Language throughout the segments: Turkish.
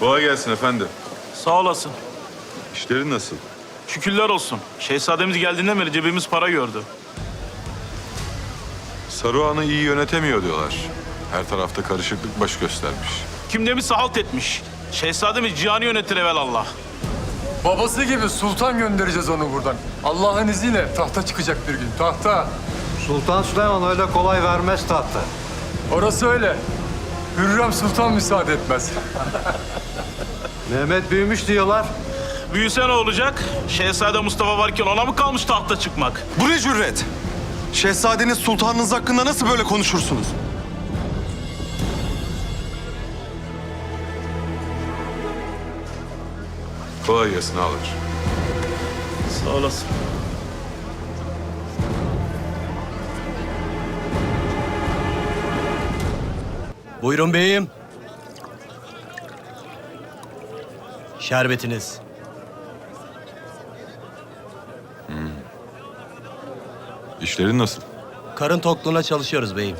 Kolay gelsin efendi. Sağ olasın. İşlerin nasıl? Şükürler olsun. Şehzademiz geldiğinden beri cebimiz para gördü. Saruhan'ı iyi yönetemiyor diyorlar. Her tarafta karışıklık baş göstermiş. Kim demişse halt etmiş. Şehzademiz cihanı yönetir evelallah. Babası gibi sultan göndereceğiz onu buradan. Allah'ın izniyle tahta çıkacak bir gün. Tahta. Sultan Süleyman öyle kolay vermez tahtı. Orası öyle. Hürrem Sultan müsaade etmez. Mehmet büyümüş diyorlar. Büyüse ne olacak? Şehzade Mustafa varken ona mı kalmış tahta çıkmak? Bu ne cüret? Şehzadeniz sultanınız hakkında nasıl böyle konuşursunuz? Kolay gelsin ağlar. Sağ olasın. Buyurun beyim. Şerbetiniz. İşlerin nasıl? Karın tokluğuna çalışıyoruz beyim.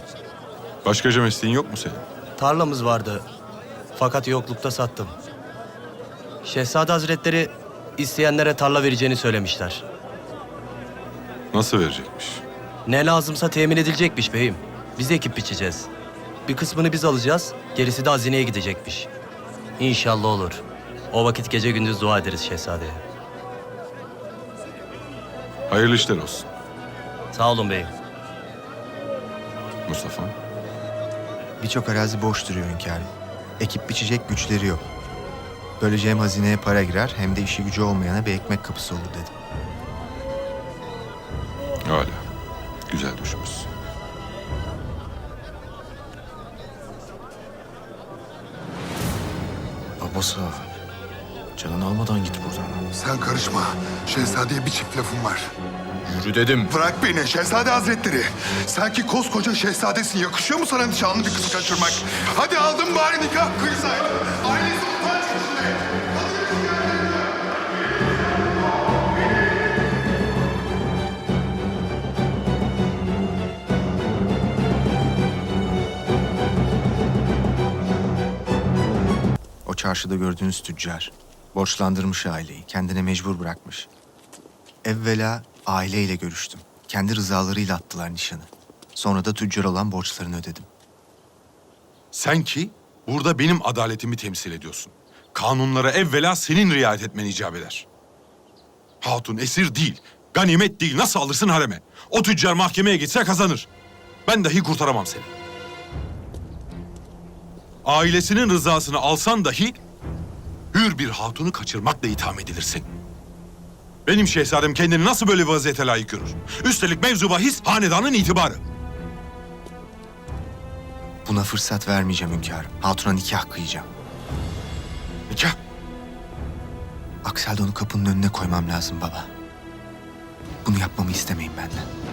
Başkaca mesleğin yok mu senin? Tarlamız vardı. Fakat yoklukta sattım. Şehzade Hazretleri isteyenlere tarla vereceğini söylemişler. Nasıl verecekmiş? Ne lazımsa temin edilecekmiş beyim. Biz ekip biçeceğiz. Bir kısmını biz alacağız, gerisi de hazineye gidecekmiş. İnşallah olur. O vakit gece gündüz dua ederiz şehzadeye. Hayırlı işler olsun. Sağ olun beyim. Mustafa. Birçok arazi boş duruyor hünkârım. Ekip biçecek güçleri yok. Böylece hem hazineye para girer hem de işi gücü olmayana bir ekmek kapısı olur dedim. Hala. Güzel düşünmüşsün. Babası canını almadan git buradan. Sen karışma. Şehzadeye bir çift lafım var. Yürü dedim. Bırak beni Şehzade Hazretleri. Sanki koskoca şehzadesin. Yakışıyor mu sana nişanlı bir kızı kaçırmak? Hadi aldım bari nikah kıysaydın. Ailesi çarşıda gördüğünüz tüccar. Borçlandırmış aileyi. Kendine mecbur bırakmış. Evvela aileyle görüştüm. Kendi rızalarıyla attılar nişanı. Sonra da tüccar olan borçlarını ödedim. Sen ki burada benim adaletimi temsil ediyorsun. Kanunlara evvela senin riayet etmen icap eder. Hatun esir değil, ganimet değil. Nasıl alırsın hareme? O tüccar mahkemeye gitse kazanır. Ben dahi kurtaramam seni. Ailesinin rızasını alsan dahi hür bir hatunu kaçırmakla itham edilirsin. Benim şehzadem kendini nasıl böyle bir vaziyete layık görür? Üstelik mevzu bahis hanedanın itibarı. Buna fırsat vermeyeceğim hünkârım. Hatuna nikah kıyacağım. Nikah. Aksi halde onu kapının önüne koymam lazım baba. Bunu yapmamı istemeyin benden.